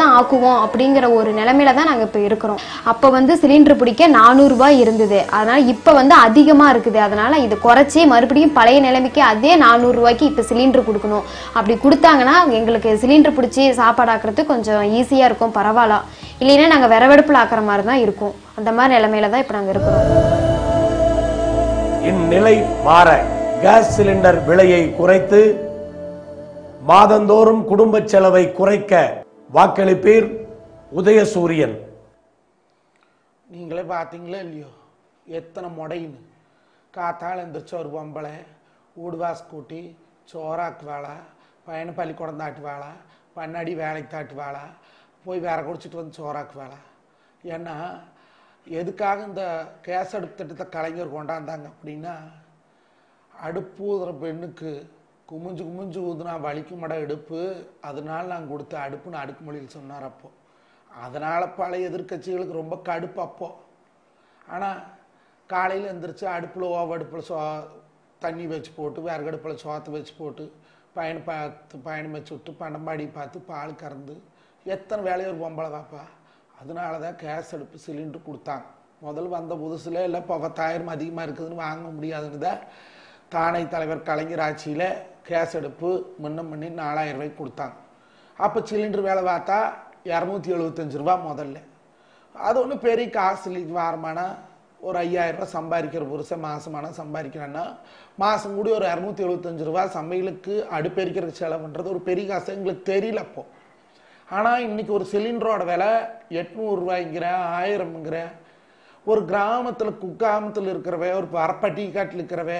தான் ஆக்குவோம் அப்படிங்கிற ஒரு நிலைமையில தான் நாங்கள் இப்போ இருக்கிறோம். அப்போ வந்து சிலிண்டர் பிடிக்க நானூறு இருந்தது. அதனால் இப்போ வந்து அதிகமாக இருக்குது. அதனால் இதை குறைச்சி மறுபடியும் பழைய நிலைமைக்கு அதே நானூறுரூவாய்க்கு இப்போ சிலிண்டர் கொடுக்கணும். அப்படி கொடுத்தாங்கன்னா எங்களுக்கு சிலிண்டர் பிடிச்சி சாப்பாடு ஆக்குறது கொஞ்சம் ஈஸியாக இருக்கும். பரவாயில்ல. இல்லைன்னா நாங்கள் விறவெடுப்பில் ஆக்கிற மாதிரி தான் இருக்கும். அந்த மாதிரி நிலைமையில தான் இப்போ நாங்கள் இருக்கிறோம். இந்நிலை மாற கேஸ் சிலிண்டர் விலையை குறைத்து மாதந்தோறும் குடும்ப செலவை குறைக்க வாக்களிப்பீர் உதயசூரியன். நீங்களே பார்த்தீங்களோ இல்லையோ? எத்தனை முடையின்னு காத்தால் எந்திரிச்சு ஒரு பொம்பளை ஊடுவாஸ் கூட்டி சோறாக்கு வேலை பையனை பள்ளிக்கூடம் தாட்டு வேலை வேலைக்கு தாட்டு வேலை போய் வேற குடிச்சிட்டு வந்து சோறாக்கு வேலை ஏன்னா எதுக்காக இந்த கேஸ் அடுப்பு திட்டத்தை கலைஞர் கொண்டாந்தாங்க அப்படின்னா அடுப்பு பெண்ணுக்கு குமிஞ்சு குமிஞ்சு ஊதுனா வலிக்குமட அடுப்பு அதனால நான் கொடுத்த அடுப்புன்னு அடுக்குமொழியில் சொன்னார் அப்போ. அதனால் பழைய எதிர்க்கட்சிகளுக்கு ரொம்ப கடுப்பு அப்போ. ஆனால் காலையில் எந்திரிச்சு அடுப்பில் ஓவ அடுப்பில் சோ தண்ணி வச்சு போட்டு விறகடுப்பில் சோத்தை வச்சு போட்டு பயணம் பார்த்து பயணம் வச்சு விட்டு பண்டம்பாடி பார்த்து பால் கறந்து எத்தனை வேலையை ஒரு பொம்பளை பாப்பா அதனால தான் கேஸ் அடுப்பு சிலிண்டர் கொடுத்தாங்க முதல்ல வந்த புதுசில் இல்லை இப்போ பத்தாயிரம் அதிகமாக இருக்குதுன்னு வாங்க முடியாதுன்னு தான் தானை தலைவர் கலைஞர் ஆட்சியில் கேஸ் அடுப்பு முன்னம் பண்ணி நாலாயிரம் ரூபாய்க்கு கொடுத்தாங்க. அப்போ சிலிண்டர் வேலை பார்த்தா இரநூத்தி எழுபத்தஞ்சு ரூபா முதல்ல. அது ஒன்றும் பெரிய காசு வாரமான ஒரு ஐயாயிரம் ரூபாய் சம்பாதிக்கிற புருஷன் மாதமான சம்பாதிக்கிறேன்னா மாதம் கூடி ஒரு இரநூத்தி எழுபத்தஞ்சு ரூபா சமையலுக்கு அடுப்பெரிக்கிற செலவுன்றது ஒரு பெரிய காசு. எங்களுக்கு தெரியல அப்போ. ஆனால் இன்னைக்கு ஒரு சிலிண்டரோட விலை எட்நூறுரூவாய்ங்கிற ஆயிரம்ங்கிற ஒரு கிராமத்தில் குக்கிராமத்தில் இருக்கிறவ ஒரு பரப்பட்டி காட்டில் இருக்கிறவ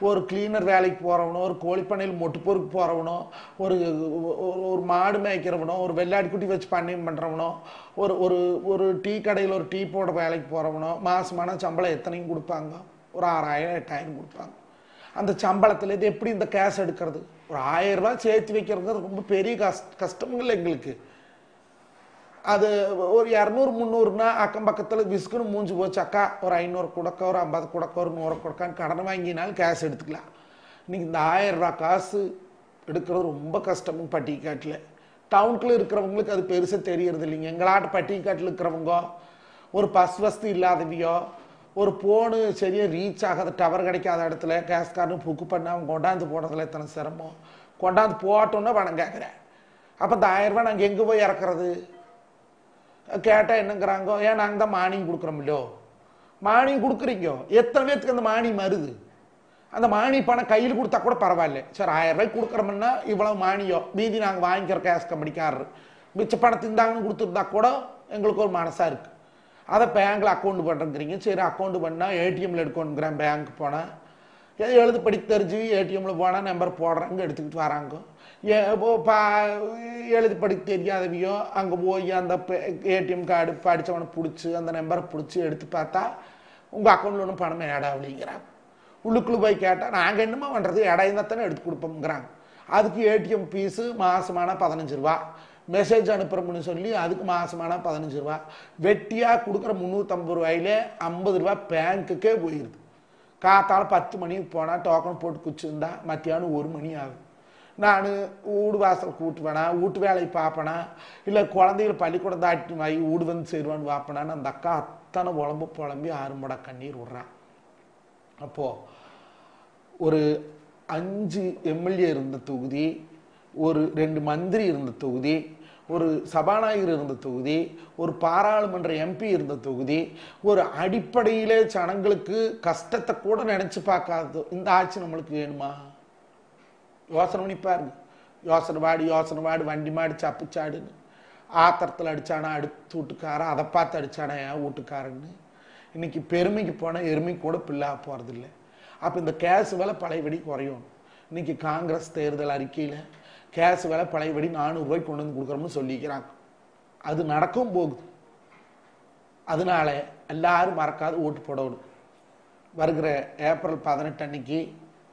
ஒரு கிளீனர் வேலைக்கு போகிறவனோ ஒரு கோழிப்பண்ணையில் மொட்டு பொறுக்கு போகிறவனோ ஒரு ஒரு ஒரு மாடு மேய்க்கிறவனோ ஒரு வெள்ளாடி குட்டி வச்சு பண்ணையம் பண்ணுறவனோ ஒரு ஒரு ஒரு டீ கடையில் ஒரு டீ போட வேலைக்கு போகிறவனோ மாதமான சம்பளம் எத்தனையும் கொடுப்பாங்க? ஒரு ஆறாயிரம் எட்டாயிரம் கொடுப்பாங்க. அந்த சம்பளத்தில் இது எப்படி இந்த கேஷ் எடுக்கிறது? ஒரு ஆயிரம் ரூபாய் சேர்த்து வைக்கிறது ரொம்ப பெரிய கஷ்ட இல்லை எங்களுக்கு. அது ஒரு இரநூறு முந்நூறுனா அக்கம் பக்கத்தில் விஸ்குன்னு மூஞ்சி போச்சு அக்கா ஒரு ஐநூறு கொடுக்க ஒரு ஐம்பது கொடுக்க ஒரு நூறு கொடுக்கான்னு கடன் வாங்கினாலும் கேஷ் எடுத்துக்கலாம். இன்றைக்கி இந்த ஆயிரம் காசு எடுக்கிறது ரொம்ப கஷ்டமும் பட்டிக்காட்டில். டவுனுக்குள்ள இருக்கிறவங்களுக்கு அது பெருசாக தெரியறது இல்லைங்க. எங்களாட்ட பட்டிக்காட்டில் இருக்கிறவங்க ஒரு பஸ் வசதி இல்லாதவையோ ஒரு ஃபோனு சரியாக ரீச் ஆகாத டவர் கிடைக்காத இடத்துல கேஸ் கார்டு புக்கு பண்ண அவங்க கொண்டாந்து போடுறதுல எத்தனை சிரமம்? கொண்டாந்து போட்டோன்னா பணம் கேட்குறேன். அப்போ இந்த ஆயிரம் நாங்கள் எங்கே போய் இறக்குறது? கேட்டால் என்னங்கிறாங்க? ஏன் நாங்கள் தான் மானியம் கொடுக்குறோம்லையோ மானியம் கொடுக்குறீங்க? எத்தனை பேத்துக்கு அந்த மானியம் வருது? அந்த மானிய பணம் கையில் கொடுத்தா கூட பரவாயில்ல. சரி ஆயிரம் ரூபாய்க்கு கொடுக்குறோம்னா இவ்வளவு மானியம். மீதி நாங்கள் வாங்கிக்கிற கேஸ் கம்பெனிக்காரர் மிச்ச பணத்தை இருந்தாங்கன்னு கொடுத்துருந்தா கூட எங்களுக்கு ஒரு மனசாக இருக்குது அதை பேங்க்கில் அக்கௌண்ட் பண்ணுறங்கிறீங்க சரி அக்கௌண்ட் பண்ணால் ஏடிஎம்மில் எடுக்கணுங்கிறேன் பேங்க் போனால் எழுது படித்தறிஞ்சு தெரிஞ்சு ஏடிஎம்ல போனால் நம்பர் போடுறாங்க எடுத்துக்கிட்டு வராங்க. ஏ பா எழுதி படிக்க தெரியாதவையோ அங்கே போய் அந்த ஏடிஎம் கார்டு படித்தவனை பிடிச்சி அந்த நம்பரை பிடிச்சி எடுத்து பார்த்தா உங்கள் அக்கௌண்ட்டில் ஒன்றும் பணமே இடம் அப்படிங்கிறாங்க உள்ளுக்குள்ளே போய் கேட்டால் நாங்கள் என்னமா பண்ணுறது இடம் தானே எடுத்து கொடுப்போங்கிறாங்க அதுக்கு ஏடிஎம் ஃபீஸு மாசமான பதினஞ்சு ரூபா. மெசேஜ் அனுப்புகிறோம்னு சொல்லி அதுக்கு மாசமான பதினஞ்சு ரூபா. வெட்டியாக கொடுக்குற முந்நூற்றம்பது ரூபாயிலே ஐம்பது ரூபா பேங்க்குக்கே போயிடுது காத்தால பத்து மணிக்கு போனால் டோக்கன் போட்டு குச்சிருந்தா மத்தியானம் ஒரு மணி ஆகும். நான் வீடு வாசல் கூட்டுவேனா வீட்டு வேலையை பார்ப்பேனா இல்லை குழந்தைகள் பள்ளிக்கூடம் தாட்டி வாங்கி வீடு வந்து சேருவான்னு பார்ப்பேனான்னு அந்த அக்கா அத்தனை உழம்பு புலம்பி ஆறுமுட கண்ணீர் விடுறான் அப்போது ஒரு அஞ்சு எம்எல்ஏ இருந்த தொகுதி ஒரு ரெண்டு மந்திரி இருந்த தொகுதி ஒரு சபாநாயகர் இருந்த தொகுதி ஒரு பாராளுமன்ற எம்பி இருந்த தொகுதி ஒரு அடிப்படையிலே ஜனங்களுக்கு கஷ்டத்தை கூட நினைச்சு பார்க்காத இந்த ஆட்சி நம்மளுக்கு வேணுமா? யோசனை பண்ணி பாருங்க. யோசனை வாடு யோசனை வாடு வண்டி மாடு சப்புச்சாடுன்னு ஆத்திரத்தில் அடித்தானா அடுத்து வீட்டுக்காரன் அதை பார்த்து அடித்தானா என் வீட்டுக்காரன்னு? இன்னைக்கு பெருமைக்கு போனால் எருமை கூட பிள்ளை போகிறதில்ல அப்போ இந்த கேஸ் வேலை பழையபடி குறையும் இன்னைக்கு காங்கிரஸ் தேர்தல் அறிக்கையில் கேஸ் விலை பழையபடி நானூறுரூவாய்க்கு கொண்டு வந்து கொடுக்குறோம்னு சொல்லிக்கிறாங்க. அது நடக்கும் போகுது. அதனால எல்லாரும் மறக்காது ஓட்டு போடணும். வருகிற ஏப்ரல் பதினெட்டு அன்னைக்கு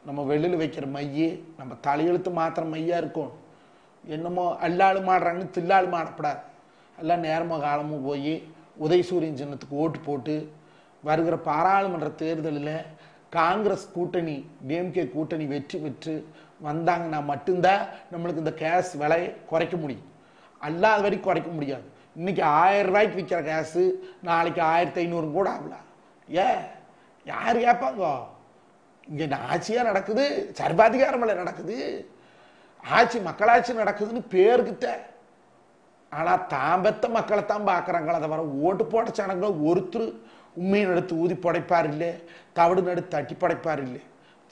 நம்ம வெளியில் வைக்கிற மைய நம்ம தலையெழுத்து மாத்திர மையாக இருக்கும். என்னமோ எல்லாரும் மாடுறாங்கன்னு தில்லாளும் ஆடப்படாது. எல்லாம் நேரமோ காலமும் போய் உதயசூரியன் சின்னத்துக்கு ஓட்டு போட்டு வருகிற பாராளுமன்ற தேர்தலில் காங்கிரஸ் கூட்டணி டிஎம்கே கூட்டணி வெற்றி பெற்று வந்தாங்கன்னா மட்டும்தான் நம்மளுக்கு இந்த கேஸ் விலையை குறைக்க முடியும். அல்லாத வரைக்கும் குறைக்க முடியாது. இன்னைக்கு ஆயிரம் ரூபாய்க்கு விற்கிற கேஸு நாளைக்கு ஆயிரத்தி ஐநூறு கூட ஆகல. ஏ யார் கேட்பாங்க? இங்கே ஆட்சியாக நடக்குது சர்வாதிகாரமில் நடக்குது. ஆட்சி மக்களாட்சி நடக்குதுன்னு பேருக்கிட்ட. ஆனால் தான் பெத்த மக்களை தான் பார்க்குறாங்களே தவிர ஓட்டு போட்ட சனங்க ஒருத்தர் உண்மையை எடுத்து ஊதி படைப்பார் இல்லை தவிடு நடுத்து தட்டி படைப்பார் இல்லை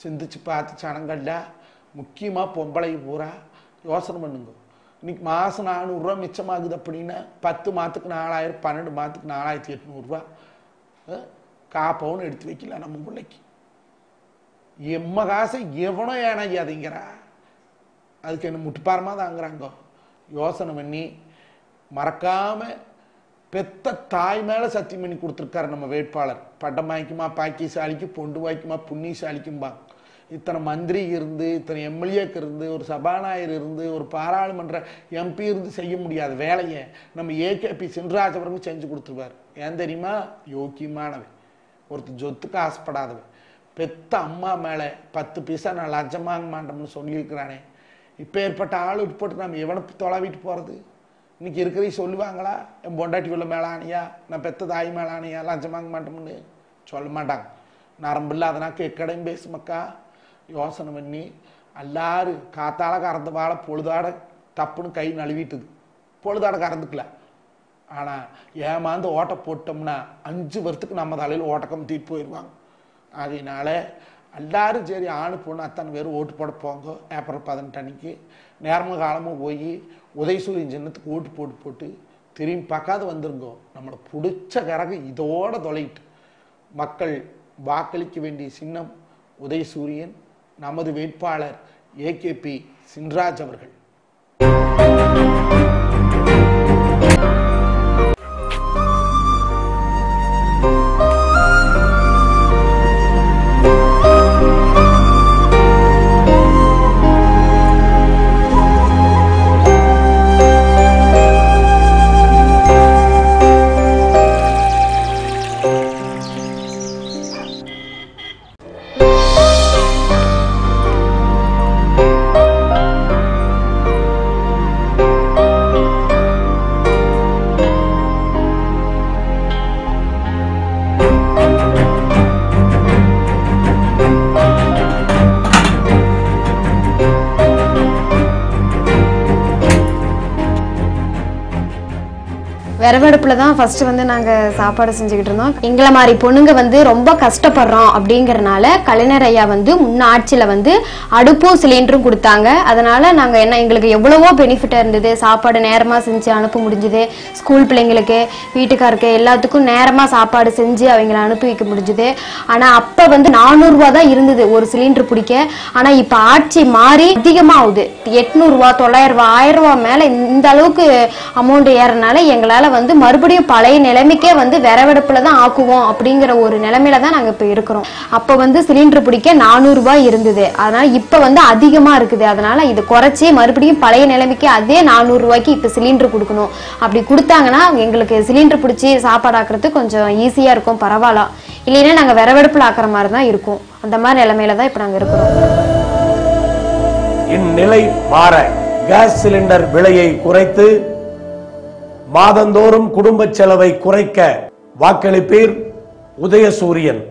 சிந்திச்சு பார்த்து சனங்கள்லாம் முக்கியமாக பொம்பளை பூரா யோசனை பண்ணுங்க. இன்னைக்கு மாதம் நானூறுரூவா மிச்சமாகுது அப்படின்னா பத்து மாதத்துக்கு நாலாயிரம் பன்னெண்டு மாதத்துக்கு நாலாயிரத்தி எட்நூறுரூவா காப்பவுன்னு எடுத்து வைக்கல நம்ம பிள்ளைக்கு. எம்ம காசை எவனோ ஏனாகியாதீங்கிறா அதுக்கு என்ன முட்டுப்பாரமாக தாங்கிறாங்க. யோசனை பண்ணி மறக்காமல் பெத்த தாய் மேலே சத்தியம் பண்ணி கொடுத்துருக்காரு நம்ம வேட்பாளர். பட்டம் வாய்க்குமா பாக்கியசாலிக்கு பொண்டு வாய்க்குமா புண்ணியசாலிக்கும்பாங்க இத்தனை மந்திரி இருந்து இத்தனை எம்எல்ஏக்கு இருந்து ஒரு சபாநாயகர் இருந்து ஒரு பாராளுமன்ற எம்பி இருந்து செய்ய முடியாத வேலையை நம்ம ஏகேபி சின்ராஜ் செஞ்சு கொடுத்துருவார். ஏன் தெரியுமா? யோக்கியமானவன். ஒருத்தர் சொத்துக்கு ஆசைப்படாதவன். பெத்த அம்மா மேலே பத்து பைசா நான் லஞ்சம் வாங்க மாட்டோம்னு சொல்லியிருக்கிறானே. இப்போ ஏற்பட்ட ஆள் உட்பட்டு நம்ம எவனை தொலைவிட்டு போகிறது இன்னைக்கு இருக்கிறதையும் சொல்லுவாங்களா? என் பொண்டாட்டி உள்ள மேலானியா நான் பெத்த தாய் மேலானியா லஞ்சம் வாங்க மாட்டோம்னு சொல்ல மாட்டாங்க. நரம்பு இல்லாதனாக்க எக்கடையும் பேசுமக்கா யோசனை பண்ணி எல்லாரும் காத்தால கறந்த வாழை பொழுதாட தப்புன்னு கை நழுவிட்டுது. பொழுதாட கறந்துக்கல. ஆனால் ஏமாந்து ஓட்ட போட்டோம்னா அஞ்சு வருஷத்துக்கு நம்ம தலையில் ஓட்டக்கம் தீட்டு போயிடுவாங்க அதனால எல்லாரும் சரி ஆணு பொண்ணு அத்தனை பேர் ஓட்டு போட போங்க. ஏப்ரல் பதினெட்டு அன்னைக்கு நேரமும் காலமும் போய் உதயசூரியன் சின்னத்துக்கு ஓட்டு போட்டு போட்டு திரும்பி பார்க்காத வந்துருங்கோ. நம்மளை பிடிச்ச கரகு இதோட தொலைட்டு. மக்கள் வாக்களிக்க வேண்டிய சின்னம் உதயசூரியன் நமது வேட்பாளர் ஏகேபி சின்ராஜ் அவர்கள். விறவடுப்புல தான் ஃபர்ஸ்ட் வந்து நாங்க சாப்பாடு செஞ்சுக்கிட்டு இருந்தோம். எங்களை மாதிரி பொண்ணுங்க வந்து ரொம்ப கஷ்டப்படுறோம் அப்படிங்கறனால கலைஞர் ஐயா வந்து முன்ன ஆட்சியில வந்து அடுப்பும் சிலிண்டரும் கொடுத்தாங்க. அதனால நாங்க என்ன எங்களுக்கு எவ்வளவோ பெனிஃபிட்டா இருந்தது. சாப்பாடு நேரமா செஞ்சு அனுப்ப முடிஞ்சது. ஸ்கூல் பிள்ளைங்களுக்கு வீட்டுக்காருக்கு எல்லாத்துக்கும் நேரமா சாப்பாடு செஞ்சு அவங்கள அனுப்பி வைக்க முடிஞ்சது. ஆனா அப்ப வந்து நானூறு ரூபா தான் இருந்தது ஒரு சிலிண்டர் பிடிக்க. ஆனா இப்ப ஆட்சி மாறி அதிகமாகுது. எட்நூறு ரூபா தொள்ளாயிரம் ரூபா ஆயிரம் ரூபா மேல இந்த அளவுக்கு அமௌண்ட் ஏறனால எங்களால வந்து வந்து மறுபடியும் பழைய நிலைமைக்கே வந்து விறவெடுப்புல தான் ஆக்குவோம் அப்படிங்கிற ஒரு நிலைமையில தான் நாங்க இப்ப இருக்கிறோம். அப்ப வந்து சிலிண்டர் பிடிக்க நானூறு ரூபாய் இருந்தது. அதனால இப்ப வந்து அதிகமா இருக்குது. அதனால இதை குறைச்சி மறுபடியும் பழைய நிலைமைக்கு அதே நானூறு ரூபாய்க்கு இப்ப சிலிண்டர் கொடுக்கணும். அப்படி கொடுத்தாங்கன்னா எங்களுக்கு சிலிண்டர் பிடிச்சி சாப்பாடு ஆக்குறது கொஞ்சம் ஈஸியா இருக்கும். பரவாயில்ல. இல்லைன்னா நாங்க விறவெடுப்புல ஆக்குற மாதிரி தான் இருக்கும். அந்த மாதிரி நிலைமையில தான் இப்ப நாங்க இருக்கிறோம். இந்நிலை மாற கேஸ் சிலிண்டர் விலையை குறைத்து மாதந்தோறும் குடும்ப செலவை குறைக்க வாக்களிப்பீர் உதயசூரியன்.